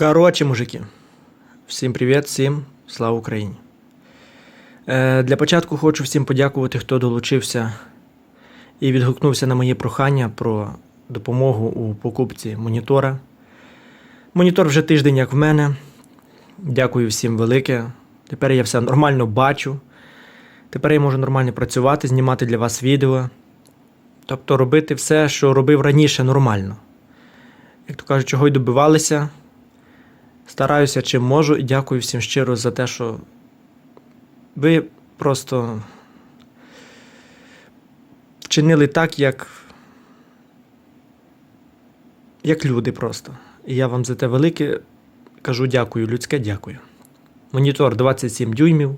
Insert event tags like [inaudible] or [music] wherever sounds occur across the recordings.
Коротше, мужики, всім привіт, всім слава Україні. Е, для початку хочу всім подякувати, хто долучився і відгукнувся на моє прохання про допомогу у покупці монітора. Монітор вже тиждень, як в мене. Дякую всім велике. Тепер я все нормально бачу. Тепер я можу нормально працювати, знімати для вас відео. Тобто робити все, що робив раніше, нормально. Як то кажуть, чого й добивалися. Стараюся чим можу і дякую всім щиро за те, що ви просто вчинили так, як, як люди просто. І я вам за те велике кажу дякую, людське дякую. Монітор 27 дюймів.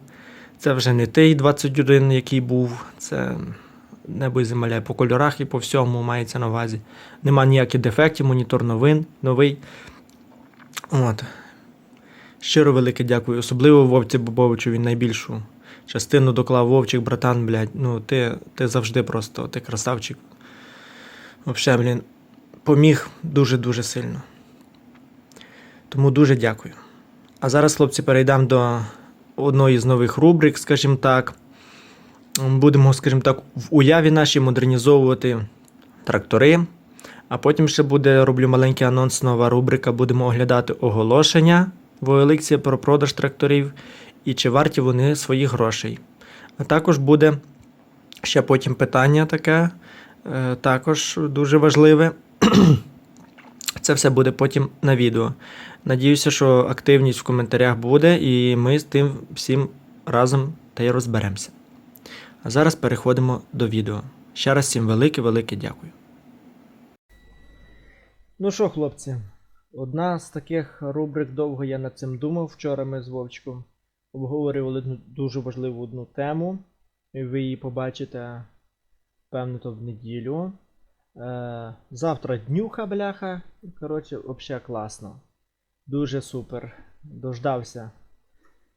Це вже не той 21, який був. Це небо і земля по кольорах і по всьому мається на увазі. Нема ніяких дефектів, монітор новин, новий. От. Щиро велике дякую. Особливо Вовці Бобовичу, він найбільшу частину доклав Вовчик, братан, блядь. Ну, ти, ти завжди просто, ти красавчик. Взагалі, блін, поміг дуже-дуже сильно. Тому дуже дякую. А зараз, хлопці, перейдемо до одної з нових рубрик, скажімо так. Будемо, скажімо так, в уяві нашій модернізовувати трактори. А потім ще буде, роблю маленький анонс, нова рубрика. Будемо оглядати оголошення в про продаж тракторів і чи варті вони своїх грошей. А також буде ще потім питання таке, е, також дуже важливе. Це все буде потім на відео. Надіюся, що активність в коментарях буде, і ми з тим всім разом та й розберемося. А зараз переходимо до відео. Ще раз всім велике-велике дякую. Ну що, хлопці, одна з таких рубрик довго я над цим думав. Вчора ми з Вовчиком обговорювали дуже важливу одну тему. Ви її побачите, певно, то в неділю. Е, завтра днюха, бляха. Коротше, взагалі класно. Дуже супер. Дождався.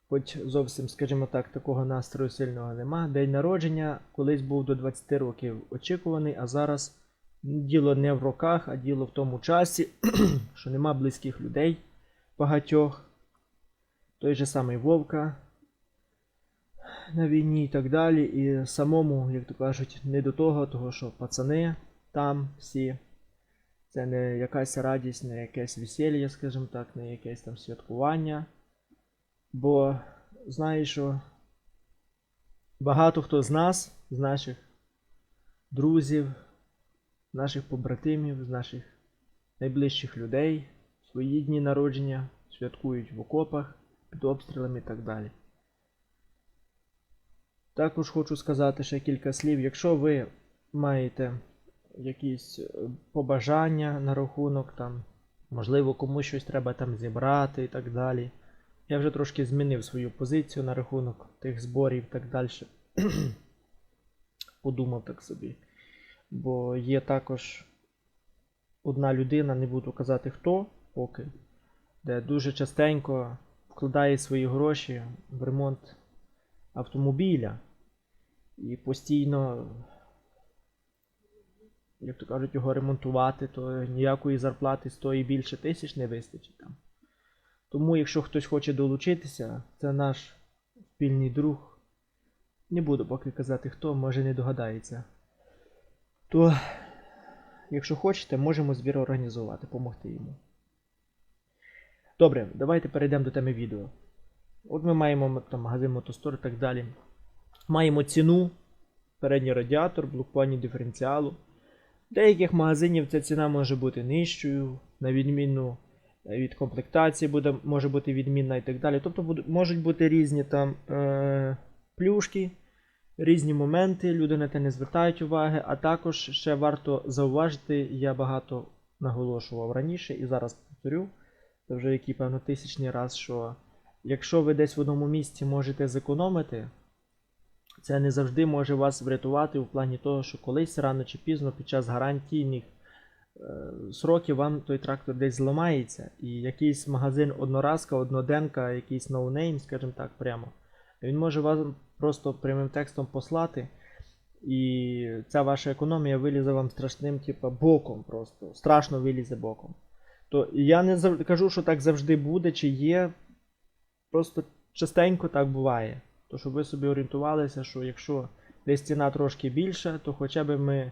Хоч зовсім, скажімо так, такого настрою сильного нема. День народження колись був до 20 років очікуваний, а зараз діло не в роках, а діло в тому часі, [clears throat] що нема близьких людей багатьох. Той же самий Вовка на війні і так далі. І самому, як то кажуть, не до того, того що пацани там всі. Це не якась радість, не якесь весілля, скажімо так, не якесь там святкування. Бо знаю, що багато хто з нас, з наших друзів, наших побратимів, з наших найближчих людей, свої дні народження святкують в окопах, під обстрілами і так далі. Також хочу сказати ще кілька слів. Якщо ви маєте якісь е, побажання на рахунок, там, можливо, комусь щось треба там зібрати і так далі. Я вже трошки змінив свою позицію на рахунок тих зборів і так далі. [clears throat] Подумав так собі. Бо є також одна людина, не буду казати хто поки, де дуже частенько вкладає свої гроші в ремонт автомобіля і постійно, як то кажуть, його ремонтувати, то ніякої зарплати 100 і більше тисяч не вистачить там. Тому, якщо хтось хоче долучитися, це наш спільний друг. Не буду поки казати хто, може не догадається. То, якщо хочете, можемо збір організувати, допомогти йому. Добре, давайте перейдемо до теми відео. От ми маємо там, магазин Мотостор і так далі. Маємо ціну, передній радіатор, блокпані диференціалу. Деяких магазинів ця ціна може бути нижчою, на відміну від комплектації буде, може бути відмінна і так далі. Тобто можуть бути різні там е, плюшки, різні моменти, люди на те не звертають уваги, а також ще варто зауважити, я багато наголошував раніше і зараз повторю, це вже який, певно, тисячний раз, що якщо ви десь в одному місці можете зекономити, це не завжди може вас врятувати у плані того, що колись рано чи пізно під час гарантійних Е, сроки вам той трактор десь зламається, і якийсь магазин одноразка, одноденка, якийсь ноунейм, скажімо так, прямо, він може вас просто прямим текстом послати, і ця ваша економія вилізе вам страшним, типу, боком просто, страшно вилізе боком. Тобто я не зав... кажу, що так завжди буде, чи є. Просто частенько так буває. То щоб ви собі орієнтувалися, що якщо десь ціна трошки більша, то хоча б ми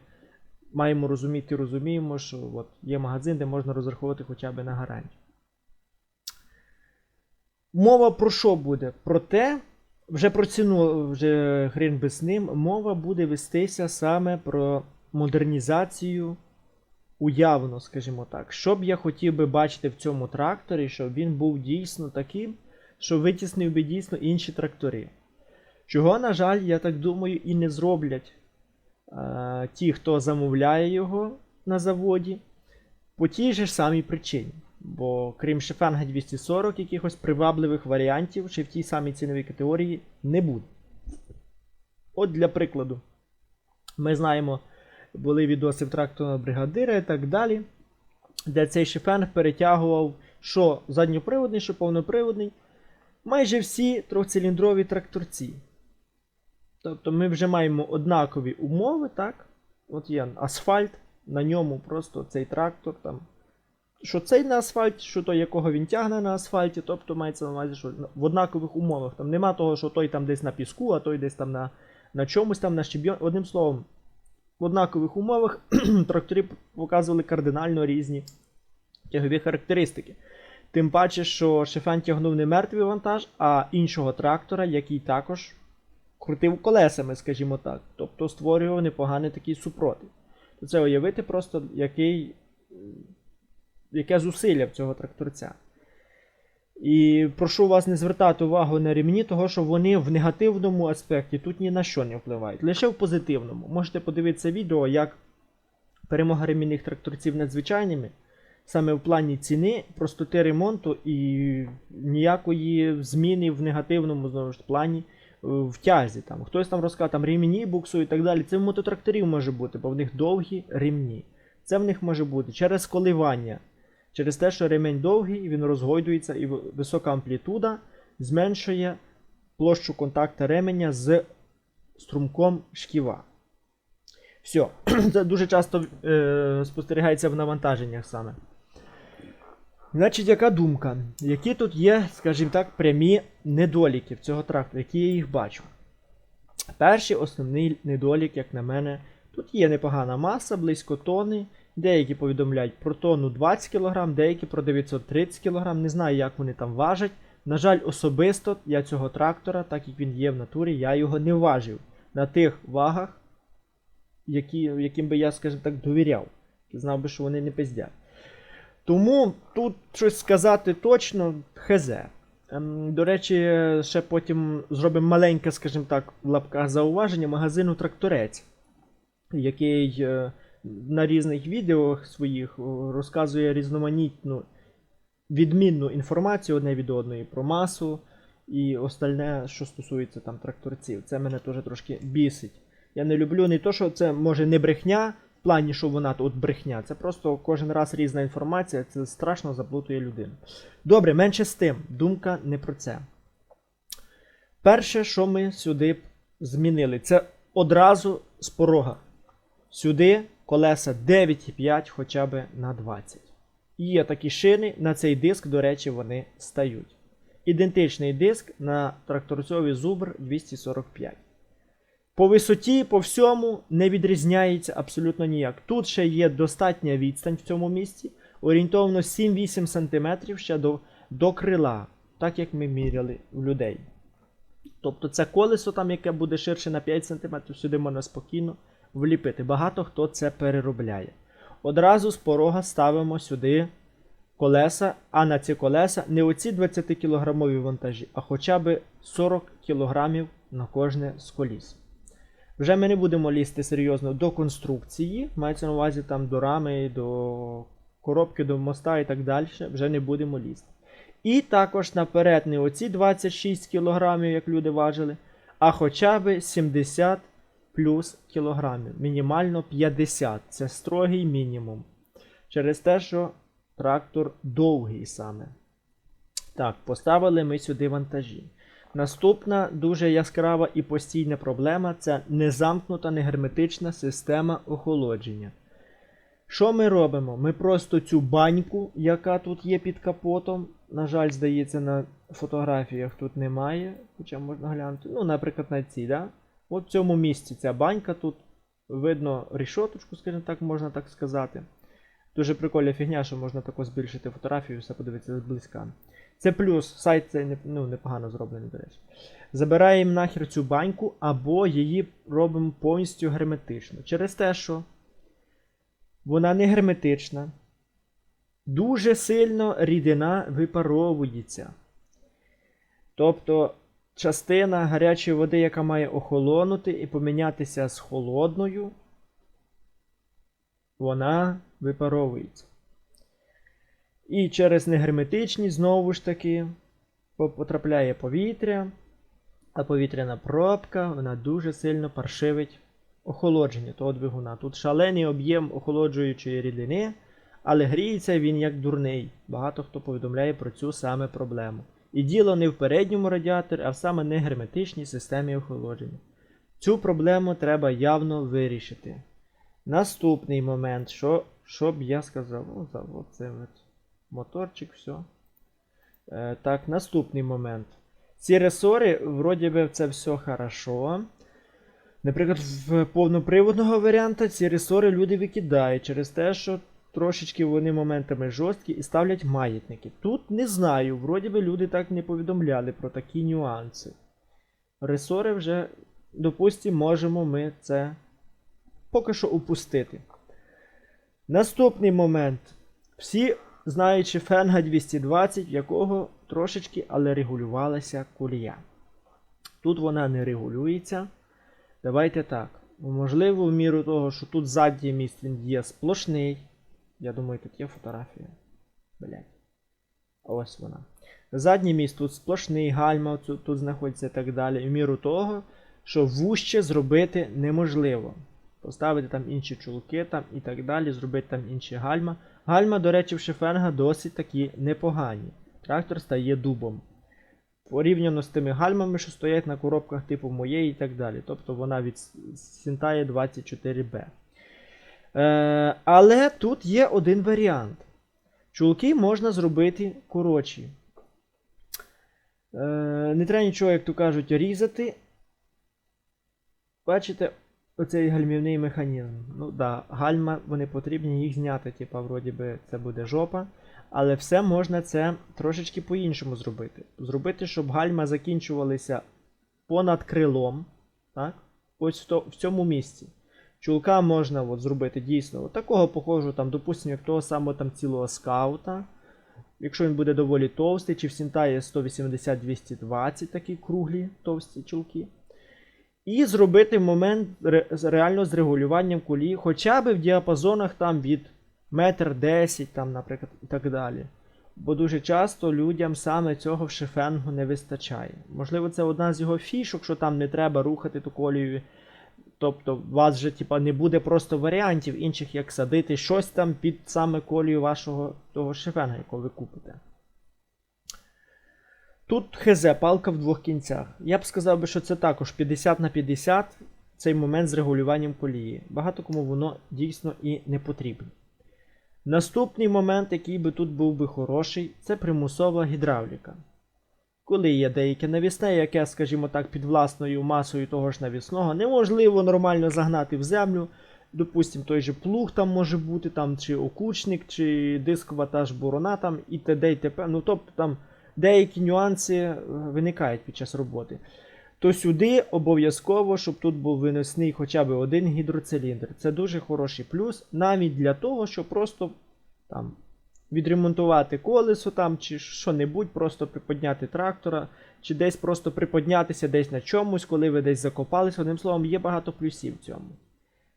маємо розуміти, розуміємо, що от є магазин, де можна розраховувати хоча б на гарантію. Мова про що буде? Про те, вже про ціну, вже хрен би з ним, мова буде вестися саме про модернізацію уявно, скажімо так. Що б я хотів би бачити в цьому тракторі, щоб він був дійсно таким, що витіснив би дійсно інші трактори. Чого, на жаль, я так думаю, і не зроблять е, ті, хто замовляє його на заводі, по тій же ж самій причині. Бо крім Шефенга 240, якихось привабливих варіантів чи в тій самій ціновій категорії не буде. От для прикладу, ми знаємо, були відоси в тракторного бригадира і так далі, де цей Шефенг перетягував що задньоприводний, що повноприводний, майже всі трьохциліндрові тракторці. Тобто ми вже маємо однакові умови, так? От є асфальт, на ньому просто цей трактор там. Що цей на асфальті, що той, якого він тягне на асфальті, тобто мається на увазі, що в однакових умовах. Там нема того, що той там десь на піску, а той десь там на на чомусь там на щебйон. Одним словом, в однакових умовах [clears throat] трактори показували кардинально різні тягові характеристики. Тим паче, що Шефен тягнув не мертвий вантаж, а іншого трактора, який також крутив колесами, скажімо так. Тобто створював непоганий такий супротив. То це уявити просто, який, яке зусилля в цього тракторця. І прошу вас не звертати увагу на ремні, того що вони в негативному аспекті тут ні на що не впливають. Лише в позитивному. Можете подивитися відео, як перемога ремінних тракторців над звичайними, саме в плані ціни, простоти ремонту і ніякої зміни в негативному знову ж плані е, в тязі. Там. Хтось там розказав, там ремені буксують і так далі. Це в мототракторів може бути, бо в них довгі ремні. Це в них може бути через коливання. Через те, що ремень довгий, він розгойдується і висока амплітуда зменшує площу контакту ременя з струмком шківа. Все. [clears throat] Це дуже часто е, спостерігається в навантаженнях саме. Значить, яка думка? Які тут є, скажімо так, прямі недоліки в цього трактора, які я їх бачу? Перший основний недолік, як на мене, тут є непогана маса, близько тони. Деякі повідомляють про тонну 20 кг, деякі про 930 кг. Не знаю, як вони там важать. На жаль, особисто я цього трактора, так як він є в натурі, я його не важив на тих вагах, які, яким би я, скажімо так, довіряв. Знав би, що вони не пиздять. Тому тут щось сказати точно хз. Ем, До речі, ще потім зробимо маленьке, скажімо так, в зауваження магазину Тракторець, який е, на різних відео своїх розказує різноманітну відмінну інформацію одне від одної про масу і остальне, що стосується там тракторців. Це мене теж трошки бісить. Я не люблю не то, що це може не брехня, в плані, що вона тут брехня. Це просто кожен раз різна інформація, це страшно заплутує людину. Добре, менше з тим, думка не про це. Перше, що ми сюди змінили, це одразу з порога. Сюди колеса 9,5 хоча б на 20. І є такі шини, на цей диск, до речі, вони стають. Ідентичний диск на тракторцьовий зубр 245. По висоті, по всьому не відрізняється абсолютно ніяк. Тут ще є достатня відстань в цьому місці. Орієнтовно 7-8 см ще до, до крила, так як ми міряли в людей. Тобто це колесо, там, яке буде ширше на 5 см, сюди можна спокійно вліпити. Багато хто це переробляє. Одразу з порога ставимо сюди колеса, а на ці колеса не оці 20 кілограмові вантажі, а хоча б 40 кг на кожне з коліс. Вже ми не будемо лізти серйозно до конструкції, мається на увазі там до рами, до коробки, до моста і так далі. Вже не будемо лізти. І також наперед не оці 26 кг, як люди важили, а хоча б 70 плюс кілограмів. Мінімально 50. Це строгий мінімум. Через те, що трактор довгий саме. Так, поставили ми сюди вантажі. Наступна дуже яскрава і постійна проблема це незамкнута негерметична система охолодження. Що ми робимо? Ми просто цю баньку, яка тут є під капотом. На жаль, здається, на фотографіях тут немає, хоча можна глянути. Ну, наприклад, на цій, да? От в цьому місці ця банька тут. Видно рішоточку, скажімо так, можна так сказати. Дуже прикольна фігня, що можна тако збільшити фотографію, все подивитися зблизька. Це плюс, сайт не- ну, непогано зроблений, до речі. Забираємо нахер цю баньку, або її робимо повністю герметично. Через те, що вона не герметична. Дуже сильно рідина випаровується. Тобто частина гарячої води, яка має охолонути і помінятися з холодною, вона випаровується. І через негерметичність, знову ж таки, потрапляє повітря, а повітряна пробка вона дуже сильно паршивить охолодження того двигуна. Тут шалений об'єм охолоджуючої рідини, але гріється він як дурний. Багато хто повідомляє про цю саме проблему. І діло не в передньому радіаторі, а в саме негерметичній системі охолодження. Цю проблему треба явно вирішити. Наступний момент, що, що б я сказав? О, моторчик, все. Е, так, наступний момент. Ці ресори, вроді би, це все хорошо. Наприклад, в повноприводного варіанта ці ресори люди викидають через те, що трошечки вони моментами жорсткі і ставлять маятники. Тут не знаю, вроді би люди так не повідомляли про такі нюанси. Ресори вже, допустимо, можемо ми це поки що упустити. Наступний момент. Всі знаючи Фенга 220, в якого трошечки, але регулювалася колія. Тут вона не регулюється. Давайте так. Можливо, в міру того, що тут задній він є сплошний. Я думаю, тут є фотографія. Блять. Ось вона. Задній міст тут сплошний, гальма тут, тут знаходиться і так далі. В міру того, що вуще зробити неможливо. Поставити там інші чулки там і так далі, зробити там інші гальма. Гальма, до речі, в Шефенга досить такі непогані. Трактор стає дубом. Порівняно з тими гальмами, що стоять на коробках типу моєї і так далі. Тобто вона від Сінтає 24B. Е, але тут є один варіант. Чулки можна зробити коротші. Е, не треба нічого, як то кажуть, різати. Бачите, оцей гальмівний механізм. Ну да, гальма, вони потрібні їх зняти, типа, вроді би, це буде жопа. Але все можна це трошечки по-іншому зробити. Зробити, щоб гальма закінчувалися понад крилом. Так? Ось в, цьому місці. Чулка можна от, зробити дійсно от такого похожого, там, допустимо, як того самого там цілого скаута. Якщо він буде доволі товстий, чи в Сінтаї 180-220 такі круглі товсті чулки. І зробити момент реально з регулюванням колії, хоча б в діапазонах там від метр 10, там, наприклад, і так далі. Бо дуже часто людям саме цього в шефенгу не вистачає. Можливо, це одна з його фішок, що там не треба рухати ту колію. Тобто, у вас же типа, не буде просто варіантів інших, як садити щось там під саме колію вашого того шефенга, якого ви купите. Тут ХЗ, палка в двох кінцях. Я б сказав би, що це також 50 на 50 цей момент з регулюванням колії. Багато кому воно дійсно і не потрібно. Наступний момент, який би тут був би хороший, це примусова гідравліка. Коли є деяке навісне, яке, скажімо так, під власною масою того ж навісного, неможливо нормально загнати в землю. Допустим, той же плуг там може бути, там, чи окучник, чи дискова та ж борона, там, і т.д. і т.п. Ну, тобто там деякі нюанси е, виникають під час роботи. То сюди обов'язково, щоб тут був виносний хоча б один гідроциліндр. Це дуже хороший плюс, навіть для того, щоб просто там відремонтувати колесо там, чи що-небудь, просто приподняти трактора, чи десь просто приподнятися десь на чомусь, коли ви десь закопалися. Одним словом, є багато плюсів в цьому.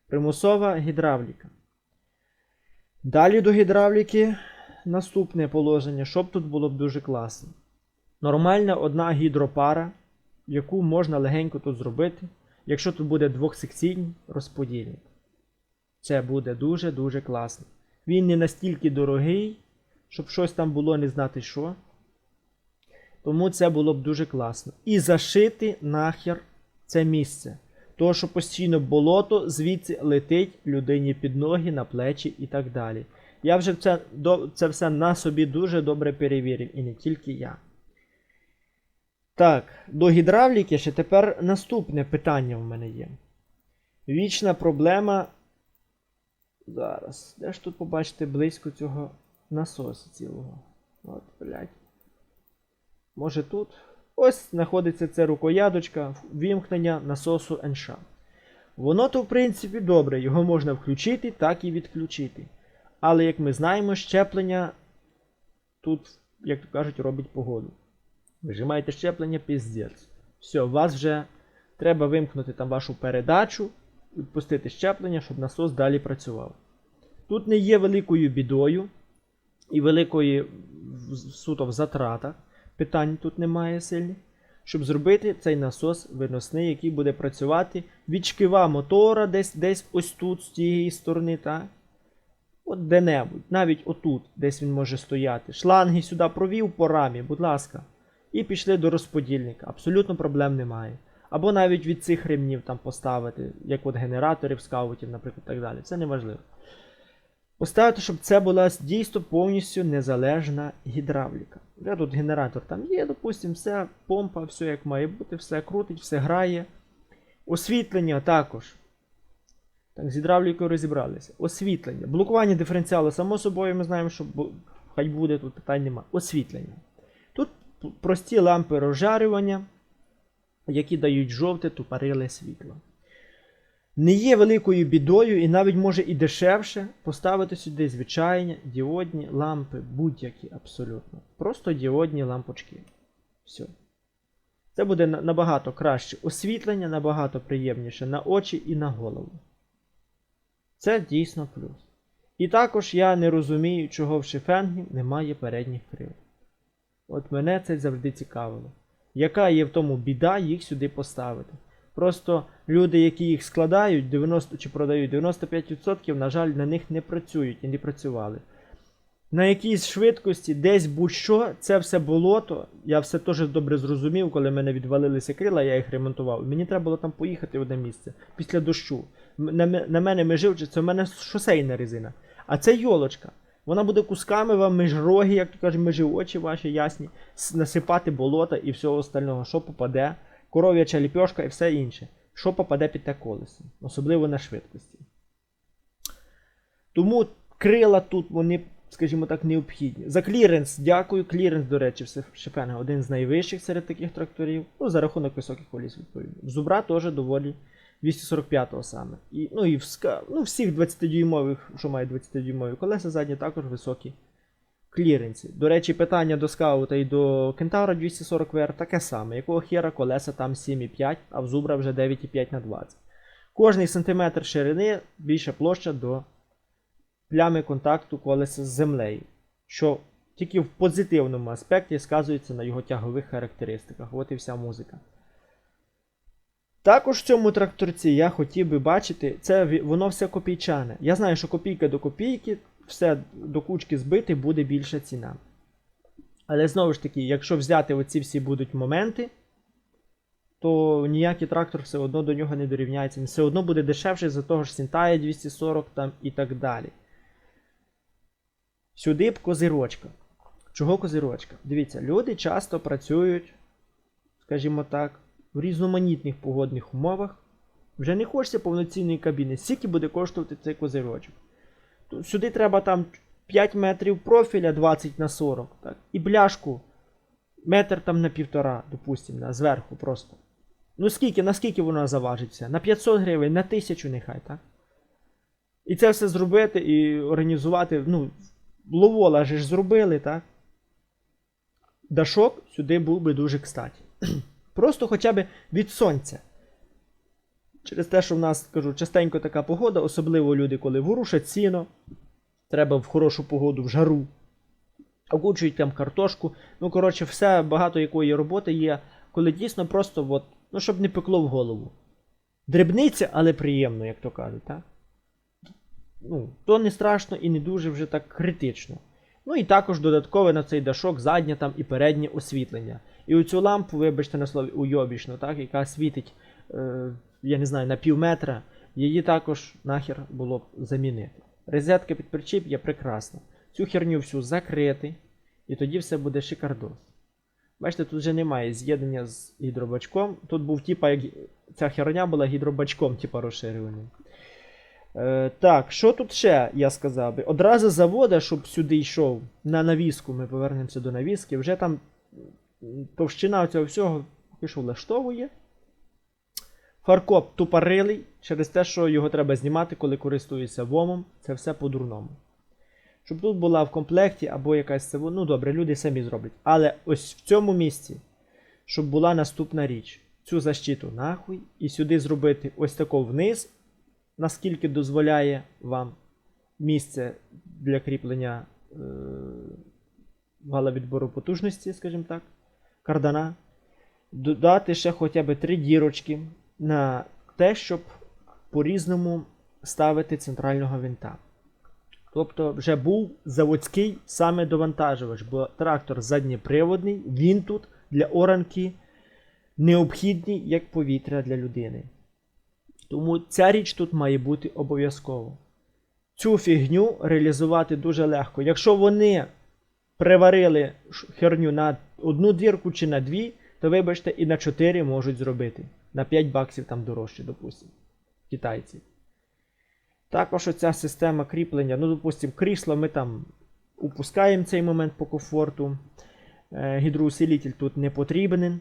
Примусова гідравліка. Далі до гідравліки наступне положення, що б тут було б дуже класно. Нормальна одна гідропара, яку можна легенько тут зробити, якщо тут буде двохсекційний розподільник. Це буде дуже-дуже класно. Він не настільки дорогий, щоб щось там було не знати що. Тому це було б дуже класно. І зашити нахер це місце. Того, що постійно болото звідси летить людині під ноги, на плечі і так далі. Я вже це, це все на собі дуже добре перевірив, і не тільки я. Так, до гідравліки ще тепер наступне питання в мене є. Вічна проблема. Зараз. Де ж тут побачите близько цього насосу цілого? От, блядь. Може тут? Ось знаходиться ця рукоядочка вімкнення насосу НШ. Воно то, в принципі, добре, його можна включити, так і відключити. Але, як ми знаємо, щеплення тут, як то кажуть, робить погоду. Вижимаєте щеплення, піздець. Все, у вас вже треба вимкнути там вашу передачу, відпустити щеплення, щоб насос далі працював. Тут не є великою бідою і великої суто в затратах. Питань тут немає сильних. Щоб зробити цей насос виносний, який буде працювати від шкива мотора, десь десь ось тут, з тієї сторони, так? От де-небудь, навіть отут, десь він може стояти. Шланги сюди провів по рамі, будь ласка. І пішли до розподільника. Абсолютно проблем немає. Або навіть від цих ремнів там поставити, як от генераторів скаутів, наприклад, так далі. Це не важливо. Поставити, щоб це була дійсно повністю незалежна гідравліка. Де тут генератор там є, допустимо, все, помпа, все як має бути, все крутить, все грає. Освітлення також. Так, з гідравлікою розібралися. Освітлення. Блокування диференціалу, само собою, ми знаємо, що хай буде, тут питань нема. Освітлення. Тут прості лампи розжарювання, які дають жовте тупориле світло. Не є великою бідою і навіть може і дешевше поставити сюди звичайні діодні лампи, будь-які абсолютно. Просто діодні лампочки. Все. Це буде набагато краще освітлення, набагато приємніше на очі і на голову. Це дійсно плюс. І також я не розумію, чого в шифенгів немає передніх крил. От мене це завжди цікавило. Яка є в тому біда їх сюди поставити? Просто люди, які їх складають 90 чи продають 95%, на жаль, на них не працюють і не працювали. На якійсь швидкості, десь будь-що, це все болото. Я все теж добре зрозумів, коли мене відвалилися крила, я їх ремонтував. Мені треба було там поїхати в одне місце після дощу. На, на мене меживче, це в мене шосейна резина. А це йолочка. Вона буде кусками вам між роги, як то кажуть, між очі ваші ясні, насипати болота і всього остального, що попаде, коров'яча ліпьошка і все інше, що попаде під те колесо, особливо на швидкості. Тому крила тут вони, скажімо так, необхідні. За кліренс, дякую. Кліренс, до речі, в один з найвищих серед таких тракторів. Ну, за рахунок високих коліс, відповідно. Зубра теж доволі 245-го саме. І, ну і в, ну, всіх 20-дюймових, що мають 20-дюймові колеса задні, також високі кліренці. До речі, питання до скаута і до Кентавра 240 VR таке саме. Якого хера колеса там 7,5, а в Зубра вже 9,5 на 20. Кожний сантиметр ширини більша площа до плями контакту колеса з землею, що тільки в позитивному аспекті сказується на його тягових характеристиках. От і вся музика. Також в цьому тракторці я хотів би бачити, це воно все копійчане. Я знаю, що копійка до копійки, все до кучки збити, буде більша ціна. Але знову ж таки, якщо взяти оці всі будуть моменти, то ніякий трактор все одно до нього не дорівняється. Він все одно буде дешевший за того ж Сінтая 240 там і так далі. Сюди б козирочка. Чого козирочка? Дивіться, люди часто працюють, скажімо так, в різноманітних погодних умовах. Вже не хочеться повноцінної кабіни. Скільки буде коштувати цей козирочок? Сюди треба там 5 метрів профіля 20 на 40, так? і бляшку метр там на півтора, допустимо, зверху просто. Ну скільки, наскільки вона заважиться? На 500 гривень, на 1000 нехай, так? І це все зробити і організувати, ну, ловола ж зробили, так? Дашок сюди був би дуже кстати. [clears throat] Просто хоча б від сонця. Через те, що в нас, кажу, частенько така погода, особливо люди, коли ворушать сіно, треба в хорошу погоду, в жару, окучують там картошку. Ну, коротше, все багато якої роботи є, коли дійсно просто, от, ну, щоб не пекло в голову. Дрібниця, але приємно, як то кажуть, так? Ну, то не страшно і не дуже вже так критично. Ну і також додаткове на цей дашок заднє там і переднє освітлення. І оцю лампу, вибачте на слові, уйобічну, так, яка світить, е, я не знаю, на пів метра, її також нахер було б замінити. Розетка під причіп є прекрасна. Цю херню всю закрити, і тоді все буде шикардос. Бачите, тут вже немає з'єднання з гідробачком. Тут був типа, як ця херня була гідробачком, типа розширюваним. Е, так, що тут ще я сказав би? Одразу завода, щоб сюди йшов на навіску, ми повернемося до навіски, вже там товщина цього всього що влаштовує. Фаркоп тупорилий через те, що його треба знімати, коли користуєшся вомом. Це все по-дурному. Щоб тут була в комплекті або якась це. Ну добре, люди самі зроблять. Але ось в цьому місці, щоб була наступна річ. Цю защиту нахуй, і сюди зробити ось тако вниз, наскільки дозволяє вам місце для кріплення е- вала відбору потужності, скажімо так, кардана. Додати ще хоча б три дірочки на те, щоб по-різному ставити центрального винта. Тобто вже був заводський саме довантажувач, бо трактор заднєприводний, він тут для оранки необхідний як повітря для людини. Тому ця річ тут має бути обов'язково. Цю фігню реалізувати дуже легко. Якщо вони приварили херню на одну двірку чи на дві, то вибачте, і на 4 можуть зробити. На 5 баксів там дорожче, допустимо. Китайці. Також оця система кріплення, ну, допустимо, крісло ми там упускаємо цей момент по комфорту. Е, Гідроусилитель тут не потрібен.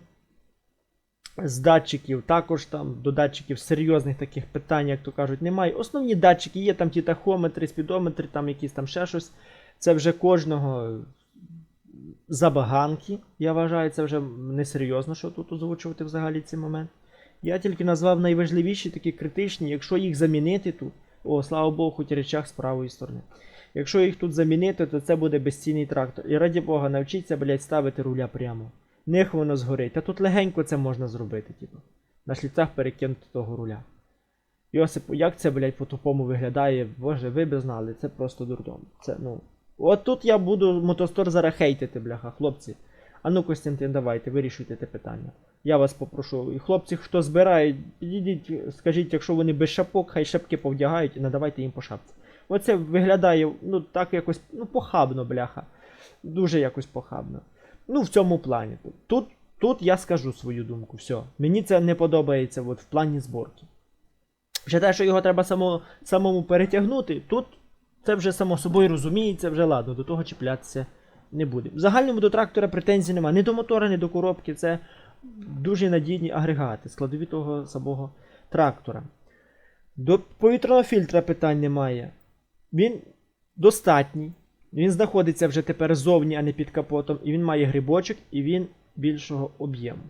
З датчиків також там до датчиків серйозних таких питань, як то кажуть, немає. Основні датчики є там ті тахометри, спідометри, там якісь там ще щось. Це вже кожного забаганки. Я вважаю, це вже несерйозно, що тут озвучувати взагалі цей момент. Я тільки назвав найважливіші, такі критичні, якщо їх замінити тут, о, слава Богу, хоч речах з правої сторони. Якщо їх тут замінити, то це буде безцінний трактор. І раді Бога, навчіться, блядь, ставити руля прямо. Нех воно згорить. Та тут легенько це можна зробити, типу. На шліцах перекинути того руля. Йосип, як це, блядь, по-тупому виглядає? Боже, ви б знали, це просто дурдом. Це, ну. От тут я буду мотостор зараз хейтити, бляха, хлопці. А ну, Костянтин, давайте, вирішуйте те питання. Я вас попрошу. І хлопці, хто збирає, підійдіть, скажіть, якщо вони без шапок, хай шапки повдягають і надавайте їм по шапці. Оце виглядає, ну, так якось, ну, похабно, бляха. Дуже якось похабно. Ну, в цьому плані. Тут, тут я скажу свою думку. Все. Мені це не подобається от, в плані зборки. Ще те, що його треба само, самому перетягнути, тут це вже само собою розуміється, вже ладно, до того чіплятися не буде. В загальному до трактора претензій немає. Ні до мотора, ні до коробки. Це дуже надійні агрегати, складові того самого трактора. До повітряного фільтра питань немає. Він достатній. Він знаходиться вже тепер зовні, а не під капотом, і він має грибочок, і він більшого об'єму.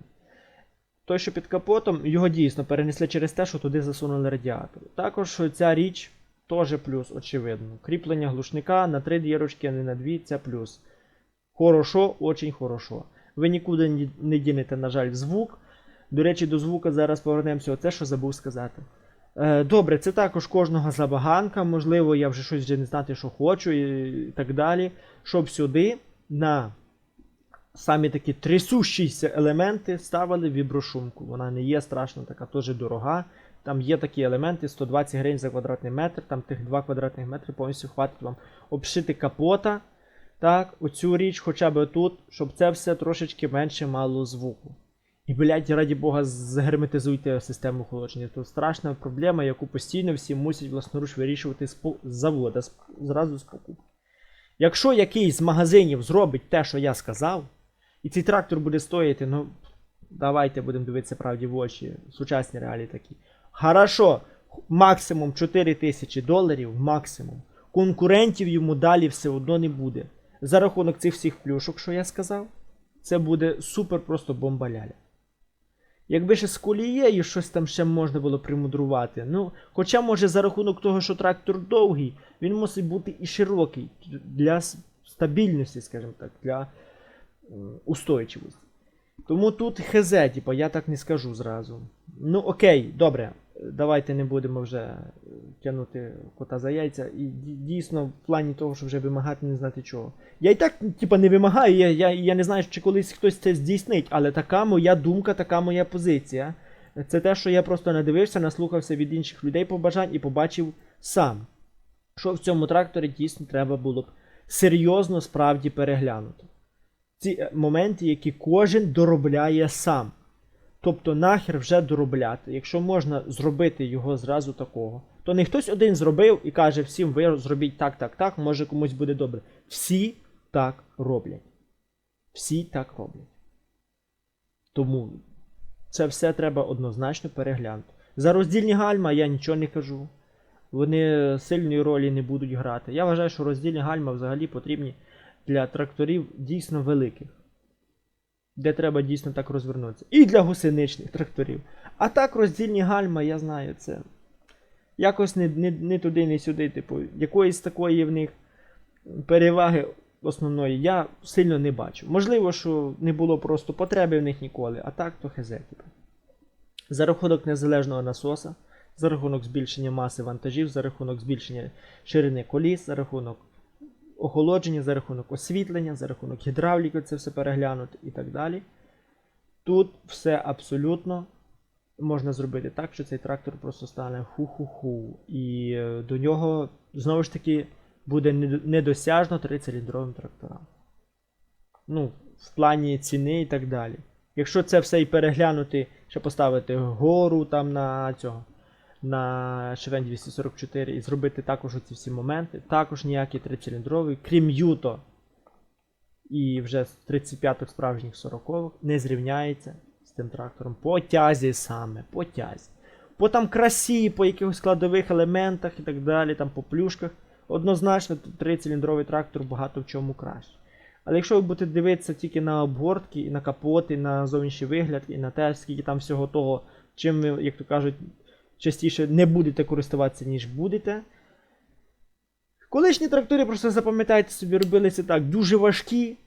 Той, що під капотом, його дійсно перенесли через те, що туди засунули радіатор. Також ця річ теж плюс, очевидно. Кріплення глушника на три дірочки, а не на дві, це плюс. Хорошо, очень хорошо. Ви нікуди не дінете, на жаль, звук. До речі, до звука зараз повернемося. Оце, що забув сказати. Е, добре, це також кожного забаганка. Можливо, я вже щось вже не знати, що хочу і так далі. Щоб сюди на самі такі трясущіся елементи ставили віброшумку. Вона не є страшно така, теж дорога. Там є такі елементи 120 гривень за квадратний метр, там тих 2 квадратних метри повністю хватить вам обшити капота. Так, оцю річ хоча б тут, щоб це все трошечки менше мало звуку. І, блядь, раді Бога, загерметизуйте систему охолодження. Це страшна проблема, яку постійно всі мусять власноруч вирішувати з завода, зразу з покупки. Якщо якийсь з магазинів зробить те, що я сказав, і цей трактор буде стоїти, ну, давайте будемо дивитися правді в очі, сучасні реалії такі. Хорошо, максимум 4 тисячі доларів, максимум. Конкурентів йому далі все одно не буде. За рахунок цих всіх плюшок, що я сказав, це буде супер просто бомба-ляля. Якби ще з колією щось там ще можна було примудрувати. Ну, хоча, може, за рахунок того, що трактор довгий, він мусить бути і широкий для стабільності, скажімо так, для устойчивості. Тому тут хз, типу, я так не скажу зразу. Ну, окей, добре. Давайте не будемо вже е, тягнути кота за яйця. І дійсно, в плані того, що вже вимагати не знати чого. Я і так, типа, не вимагаю, я, я, я не знаю, чи колись хтось це здійснить, але така моя думка, така моя позиція. Це те, що я просто надивився, наслухався від інших людей побажань і побачив сам, що в цьому тракторі дійсно треба було б серйозно справді переглянути. Ці е, моменти, які кожен доробляє сам. Тобто нахер вже доробляти. Якщо можна зробити його зразу такого, то не хтось один зробив і каже всім, ви зробіть так, так, так, може комусь буде добре. Всі так роблять. Всі так роблять. Тому це все треба однозначно переглянути. За роздільні гальма я нічого не кажу. Вони сильної ролі не будуть грати. Я вважаю, що роздільні гальма взагалі потрібні для тракторів дійсно великих. Де треба дійсно так розвернутися. І для гусеничних тракторів. А так роздільні гальма, я знаю, це якось не, не, не туди, не сюди. Типу, якоїсь такої в них переваги основної я сильно не бачу. Можливо, що не було просто потреби в них ніколи, а так то хз. Типу. За рахунок незалежного насоса, за рахунок збільшення маси вантажів, за рахунок збільшення ширини коліс, за рахунок охолодження, за рахунок освітлення, за рахунок гідравліки, це все переглянути і так далі. Тут все абсолютно можна зробити так, що цей трактор просто стане ху-ху-ху. І е, до нього знову ж таки буде недосяжно 3-циліндровим тракторам. Ну, в плані ціни і так далі. Якщо це все і переглянути, ще поставити гору там на цього, на Шевен 244 і зробити також оці всі моменти, також ніякий 3-циліндровий, крім Юто і вже з 35-х справжніх 40-х не зрівняється з тим трактором по тязі саме, по тязі. По там красі, по якихось складових елементах і так далі, там по плюшках. Однозначно, 3-циліндровий трактор багато в чому краще. Але якщо ви будете дивитися тільки на обгортки, і на капоти, на зовнішній вигляд, і на те, скільки там всього того, чим ви, як то кажуть, частіше не будете користуватися, ніж будете. Колишні трактори, просто запам'ятайте собі, робилися так, дуже важкі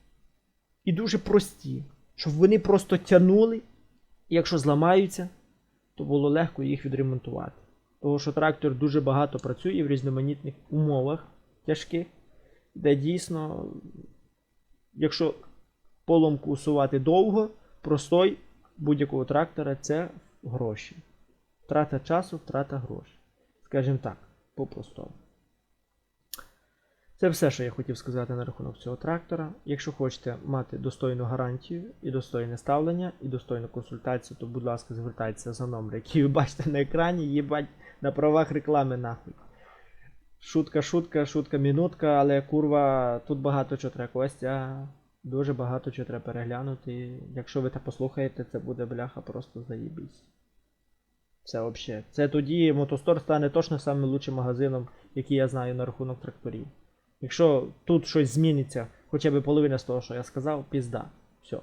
і дуже прості. Щоб вони просто тянули, і якщо зламаються, то було легко їх відремонтувати. Тому що трактор дуже багато працює в різноманітних умовах тяжких, де дійсно, якщо поломку усувати довго, простой будь-якого трактора це гроші. Втрата часу, втрата грошей. Скажімо так, по-простому. Це все, що я хотів сказати на рахунок цього трактора. Якщо хочете мати достойну гарантію і достойне ставлення, і достойну консультацію, то, будь ласка, звертайтеся за номер, який ви бачите на екрані, їбать на правах реклами нахуй. Шутка, шутка, шутка, мінутка, але курва, тут багато чого треба Костя. Дуже багато чого треба переглянути. Якщо ви це послухаєте, це буде бляха просто заїбісь. Це взагалі. Це тоді Мотостор стане точно самим лучшим магазином, який я знаю на рахунок тракторів. Якщо тут щось зміниться, хоча б половина з того, що я сказав, пізда. Все.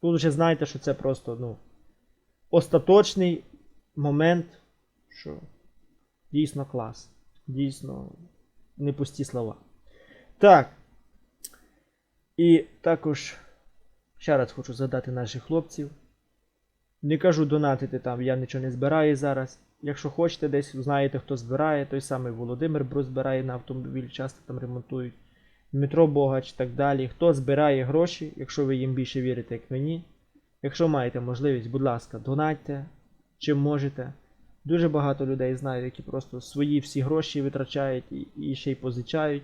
Тут вже знаєте, що це просто, ну, остаточний момент, що дійсно клас. Дійсно не пусті слова. Так. І також ще раз хочу задати наших хлопців. Не кажу донатити там, я нічого не збираю зараз. Якщо хочете, десь знаєте, хто збирає, той самий Володимир Брус збирає на автомобіль, часто там ремонтують. Дмитро Богач і так далі. Хто збирає гроші, якщо ви їм більше вірите, як мені. Якщо маєте можливість, будь ласка, донатьте, чим можете. Дуже багато людей знаю, які просто свої всі гроші витрачають і, і ще й позичають,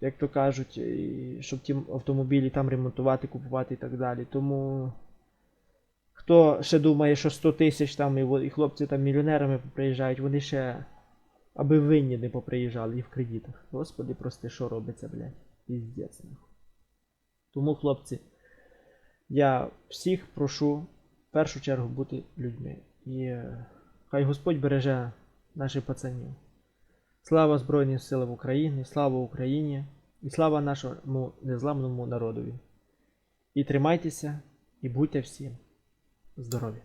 як то кажуть, і, щоб ті автомобілі там ремонтувати, купувати і так далі. Тому хто ще думає, що 100 тисяч там і, хлопці там мільйонерами приїжджають, вони ще аби винні не поприїжджали і в кредитах. Господи, прости, що робиться, блядь? Піздець. нахуй. Тому, хлопці, я всіх прошу в першу чергу бути людьми. І е, хай Господь береже наших пацанів. Слава Збройним силам України, слава Україні і слава нашому незламному народові. І тримайтеся, і будьте всім здорові!